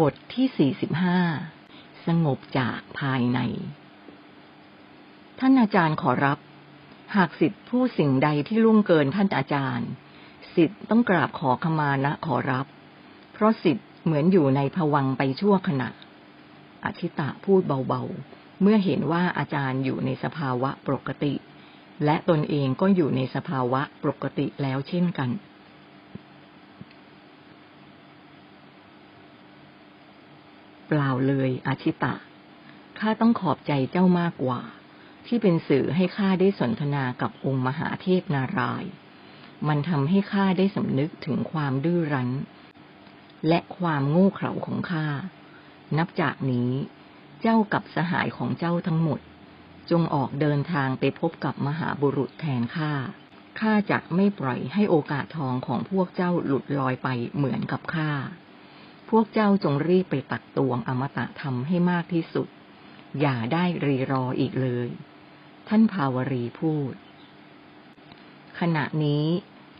บทที่ 45 สงบจากภายใน ท่านอาจารย์ขอรับ หากสิทธิผู้สิ่งใดที่ล่วงเกินท่านอาจารย์ สิทธิ์ต้องกราบขอขมานะขอรับ เพราะสิทธิ์เหมือนอยู่ในภวังไปชั่วขณะ อธิตะพูดเบาๆ เมื่อเห็นว่าอาจารย์อยู่ในสภาวะปกติ และตนเองก็อยู่ในสภาวะปกติแล้วเช่นกัน เปล่าเลยอาชิตะ ข้าต้องขอบใจเจ้ามากกว่า ที่เป็นสื่อให้ข้าได้สนทนากับองค์มหาเทพนาราย มันทำให้ข้าได้สำนึกถึงความดื้อรั้น และความโง่เขลาของข้า นับจากนี้ เจ้ากับสหายของเจ้าทั้งหมด จงออกเดินทางไปพบกับมหาบุรุษแทนข้า ข้าจะไม่ปล่อยให้โอกาสทองของพวกเจ้าหลุดลอยไปเหมือนกับข้า พวกเจ้าจงรีบไปตักตวงอมตะธรรมให้มากที่สุด อย่าได้รีรออีกเลย ท่านภาวรีพูด ขณะนี้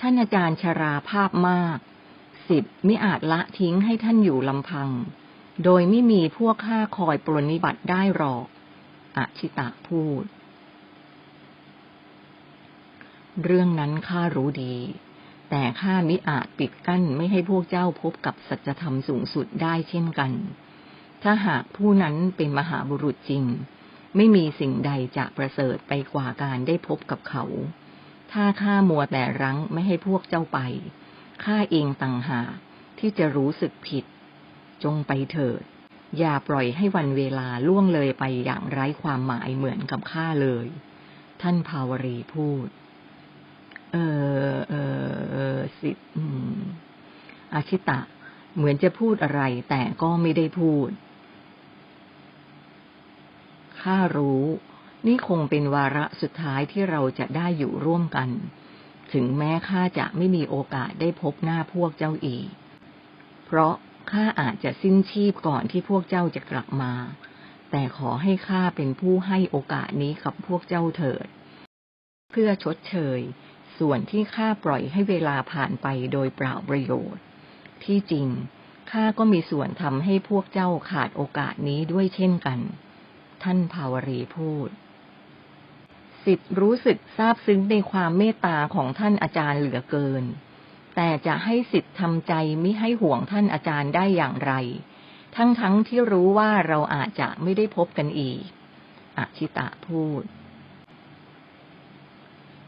ท่านอาจารย์ชราภาพมาก สิทธิ์ไม่อาจละทิ้งให้ท่านอยู่ลำพัง โดยไม่มีพวกข้าคอยปรนนิบัติได้หรอกอชิตะพูด เรื่องนั้นข้ารู้ดี แต่ข้ามิอาจปิดกั้นไม่ให้พวกเจ้าพบกับสัจธรรมสูงสุดได้เช่นกัน ถ้าหากผู้นั้นเป็นมหาบุรุษจริง ไม่มีสิ่งใดจะประเสริฐไปกว่าการได้พบกับเขา ถ้าข้ามัวแต่รั้งไม่ให้พวกเจ้าไป ข้าเองต่างหากที่จะรู้สึกผิด จงไปเถิด อย่าปล่อยให้วันเวลาล่วงเลยไปอย่างไร้ความหมายเหมือนกับข้าเลย ท่านภาวรีพูด เออเออเออสิอืมอาชิตะ เหมือนจะพูดอะไร แต่ก็ไม่ได้พูด ข้ารู้ นี่คงเป็นวาระสุดท้ายที่เราจะได้อยู่ร่วมกัน ถึงแม้ข้าจะไม่มีโอกาสได้พบหน้าพวกเจ้าอีก เพราะข้าอาจจะสิ้นชีพก่อนที่พวกเจ้าจะกลับมา แต่ขอให้ข้าเป็นผู้ให้โอกาสนี้กับพวกเจ้าเถิด เพื่อชดเชย ส่วนที่ข้าปล่อยให้เวลาผ่านไปโดยเปล่าประโยชน์ ที่จริงข้าก็มีส่วนทำให้พวกเจ้าขาดโอกาสนี้ด้วยเช่นกัน ท่านภาวรีพูดสิทธิ์รู้สึกซาบซึ้งในความเมตตาของท่านอาจารย์เหลือเกิน แต่จะให้สิทธิ์ทำใจไม่ให้ห่วงท่านอาจารย์ได้อย่างไร ทั้งๆทที่รู้ว่าเราอาจจะไม่ได้พบกันอีกอชิตะพูด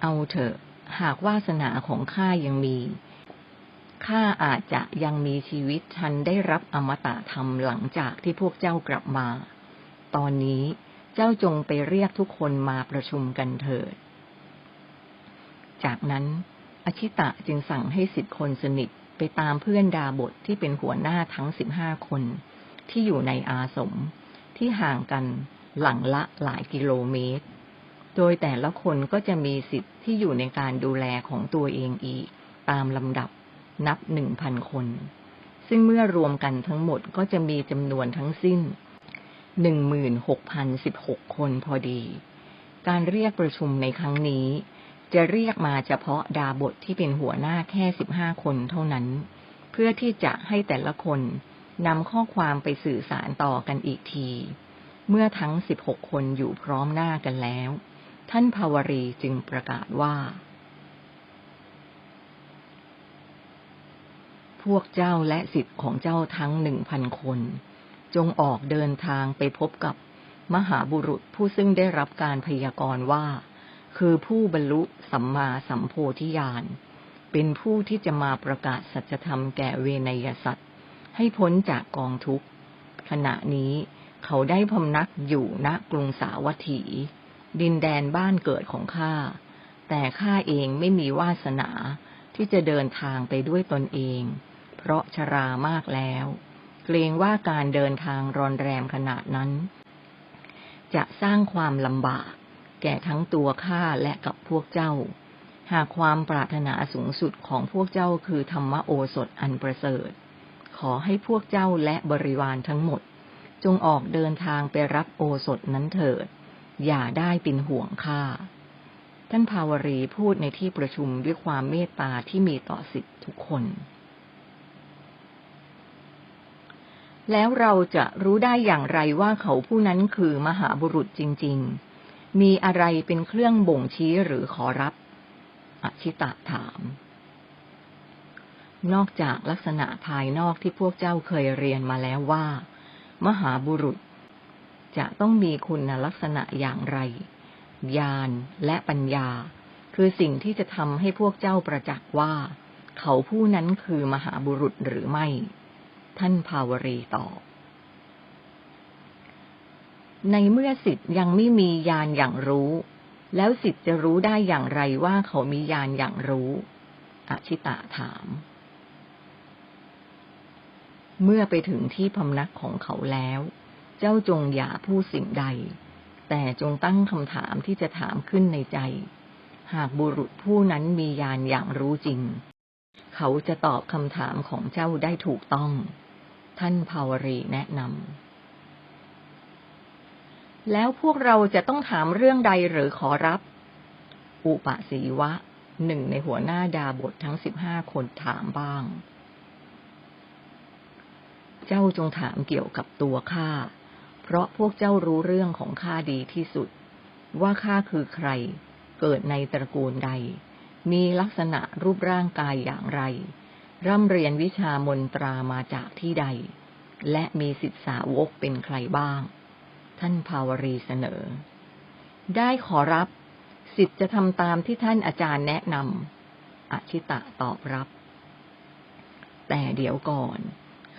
เอาเถอะ หากวาสนาของข้ายังมี ข้าอาจจะยังมีชีวิตทันได้รับอมตะธรรมหลังจากที่พวกเจ้ากลับมา ตอนนี้เจ้าจงไปเรียกทุกคนมาประชุมกันเถิด จากนั้น อชิตะจึงสั่งให้สิทธิคนสนิทไปตามเพื่อนดาบทที่เป็นหัวหน้าทั้งสิบห้าคน ที่อยู่ในอาสมที่ห่างกันหลังละหลายกิโลเมตร โดยแต่ละคนก็จะมีสิทธิ์ที่อยู่ในการดูแลของตัวเองอีก ตามลำดับนับหนึ่งพันคน ซึ่งเมื่อรวมกันทั้งหมดก็จะมีจำนวนทั้งสิ้นหนึ่งหมื่นหกพันสิบหกคนพอดี การเรียกประชุมในครั้งนี้ จะเรียกมาเฉพาะดาบทที่เป็นหัวหน้าแค่สิบห้าคนเท่านั้น เพื่อที่จะให้แต่ละคนนำข้อความไปสื่อสารต่อกันอีกที เมื่อทั้งสิบหกคนอยู่พร้อมหน้ากันแล้ว ท่านภาวรีจึงประกาศว่า พวกเจ้าและสิทธิ์ของเจ้าทั้งหนึ่งพันคน จงออกเดินทางไปพบกับมหาบุรุษผู้ซึ่งได้รับการพยากรณ์ว่า คือผู้บรรลุสัมมาสัมโพธิญาณ เป็นผู้ที่จะมาประกาศสัจธรรมแก่เวนยสัตว์ ให้พ้นจากกองทุกข์ ขณะนี้เขาได้พำนักอยู่ณกรุงสาวัตถี ดินแดนบ้านเกิดของข้า แต่ข้าเองไม่มีวาสนาที่จะเดินทางไปด้วยตนเอง เพราะชรามากแล้ว เกรงว่าการเดินทางรอนแรมขนาดนั้น จะสร้างความลำบาก แก่ทั้งตัวข้าและกับพวกเจ้า หากความปรารถนาสูงสุดของพวกเจ้าคือธรรมโอสถอันประเสริฐ ขอให้พวกเจ้าและบริวารทั้งหมด จงออกเดินทางไปรับโอสถนั้นเถิด อย่าได้เป็นห่วงข้าท่านภาวรีพูดในที่ประชุมด้วยความเมตตาที่มีต่อสิทธิทุกคน แล้วเราจะรู้ได้อย่างไรว่าเขาผู้นั้นคือมหาบุรุษจริง ๆ มีอะไรเป็นเครื่องบ่งชี้หรือขอรับ อชิตะถาม นอกจากลักษณะภายนอกที่พวกเจ้าเคยเรียนมาแล้วว่า มหาบุรุษ จะต้องมีคุณลักษณะอย่างไร ญาณและปัญญา คือสิ่งที่จะทำให้พวกเจ้าประจักษ์ว่า เขาผู้นั้นคือมหาบุรุษหรือไม่ ท่านภาวรีตอบในเมื่อสิทธิ์ยังไม่มีญาณอย่างรู้ แล้วสิทธิ์จะรู้ได้อย่างไรว่าเขามีญาณอย่างรู้อชิตะถาม เมื่อไปถึงที่พำนักของเขาแล้ว เจ้าจงอย่าพูดสิ่งใด แต่จงตั้งคำถามที่จะถามขึ้นในใจ หากบุรุษผู้นั้นมีญาณอย่างรู้จริง เขาจะตอบคำถามของเจ้าได้ถูกต้อง ท่านภาวรีแนะนำแล้วพวกเราจะต้องถามเรื่องใดหรือขอรับ อุปสีวะหนึ่งในหัวหน้าดาบททั้งสิบห้าคนถามบ้าง เจ้าจงถามเกี่ยวกับตัวข้า เพราะพวกเจ้ารู้เรื่องของข้าดีที่สุด ว่าข้าคือใคร เกิดในตระกูลใด มีลักษณะรูปร่างกายอย่างไร ร่ำเรียนวิชามนตรามาจากที่ใด และมีสิทธิสาวกเป็นใครบ้าง ท่านภาวรีเสนอ ได้ขอรับ สิทธิ์จะทำตามที่ท่านอาจารย์แนะนำอชิตะตอบรับ แต่เดี๋ยวก่อน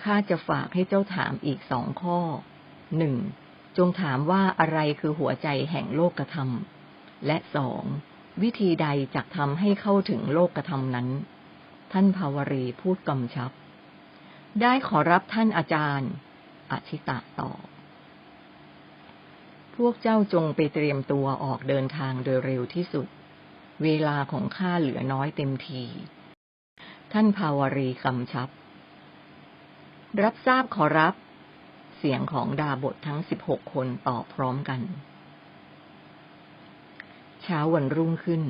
ข้าจะฝากให้เจ้าถามอีกสองข้อ หนึ่งจงถามว่าอะไรคือหัวใจแห่งโลกธรรม และสองวิธีใดจะทำให้เข้าถึงโลกธรรมนั้น ท่านภาวรีพูดกำชับ ได้ขอรับท่านอาจารย์อชิตะตอบพวกเจ้าจงไปเตรียมตัวออกเดินทางโดยเร็วที่สุด เวลาของข้าเหลือน้อยเต็มที ท่านภาวรีกำชับ รับทราบขอรับ เสียงของดาบททั้งสิบหกคนตอบพร้อมกัน เช้าวันรุ่งขึ้น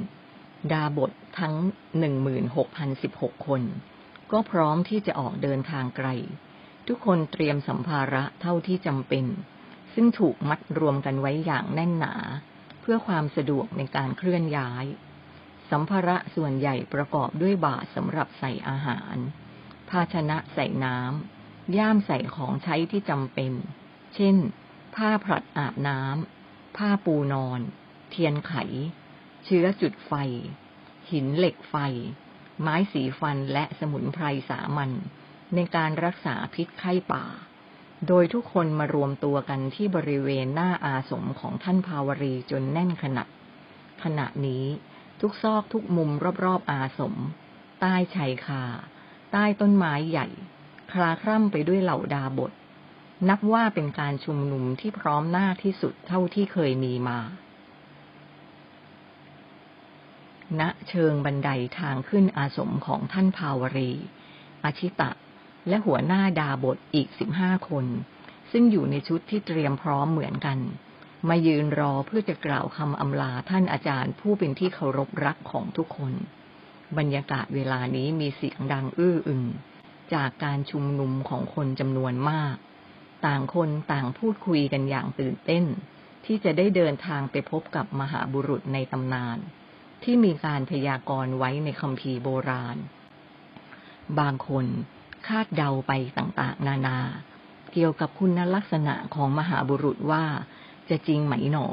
ดาบททั้งหนึ่งหมื่นหกพันสิบหกคน ก็พร้อมที่จะออกเดินทางไกล ทุกคนเตรียมสัมภาระเท่าที่จำเป็น ซึ่งถูกมัดรวมกันไว้อย่างแน่นหนา เพื่อความสะดวกในการเคลื่อนย้าย สัมภาระส่วนใหญ่ประกอบด้วยบาตรสำหรับใส่อาหาร ภาชนะใส่น้ำ ย่ามใส่ของใช้ที่จำเป็น เช่น ผ้าผลัดอาบน้ำ ผ้าปูนอน เทียนไข เชื้อจุดไฟ หินเหล็กไฟ ไม้สีฟันและสมุนไพรสามัญในการรักษาพิษไข้ป่า โดยทุกคนมารวมตัวกันที่บริเวณหน้าอาสมของท่านภาวรีจนแน่นขนาดขณะนี้ทุกซอกทุกมุมรอบๆอาสม ใต้ชายคา ใต้ต้นไม้ใหญ่ คลาคร่ำไปด้วยเหล่าดาบท นับว่าเป็นการชุมนุมที่พร้อมหน้าที่สุดเท่าที่เคยมีมา ณ เชิงบันไดทางขึ้นอาสมของท่านภาวรี อาชิตะ และหัวหน้าดาบทอีกสิบห้าคน ซึ่งอยู่ในชุดที่เตรียมพร้อมเหมือนกัน มายืนรอเพื่อจะกล่าวคำอำลาท่านอาจารย์ผู้เป็นที่เคารพรักของทุกคน บรรยากาศเวลานี้มีเสียงดังอื้ออึง จากการชุมนุมของคนจำนวนมาก ต่างคนต่างพูดคุยกันอย่างตื่นเต้น ที่จะได้เดินทางไปพบกับมหาบุรุษในตำนาน ที่มีการพยากรณ์ไว้ในคัมภีร์โบราณ บางคนคาดเดาไปต่างๆ นานา เกี่ยวกับคุณลักษณะของมหาบุรุษว่าจะจริงไหมหนอ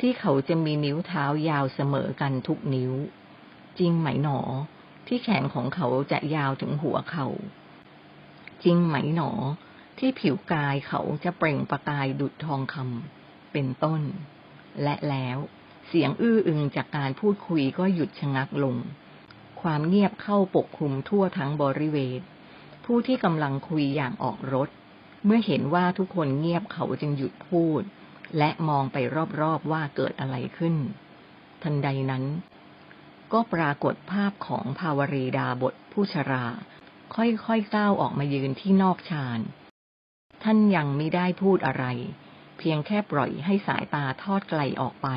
ที่เขาจะมีนิ้วเท้ายาวเสมอกันทุกนิ้ว จริงไหมหนอ ที่แขนของเขาจะยาวถึงหัวเขา จริงไหมหนอ ที่ผิวกายเขาจะเปล่งประกายดุจทองคำเป็นต้น และแล้วเสียงอื้ออึงจากการพูดคุยก็หยุดชะงักลง ความเงียบเข้าปกคลุมทั่วทั้งบริเวณ ผู้ที่กำลังคุยอย่างออกรถ เมื่อเห็นว่าทุกคนเงียบเขาจึงหยุดพูด และมองไปรอบๆว่าเกิดอะไรขึ้น ทันใดนั้น ก็ปรากฏภาพของภาวรีดาบทผู้ชรา ค่อยๆก้าวออกมายืนที่นอกชานท่านยังไม่ได้พูดอะไร เพียงแค่ปล่อยให้สายตาทอดไกลออกไป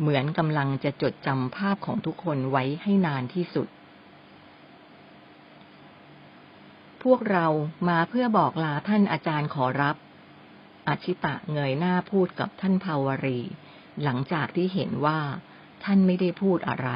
เหมือนกำลังจะจดจำภาพของทุกคนไว้ให้นานที่สุด พวกเรามาเพื่อบอกลาท่านอาจารย์ขอรับอาชิตะเงยหน้าพูดกับท่านภาวรี หลังจากที่เห็นว่าท่านไม่ได้พูดอะไร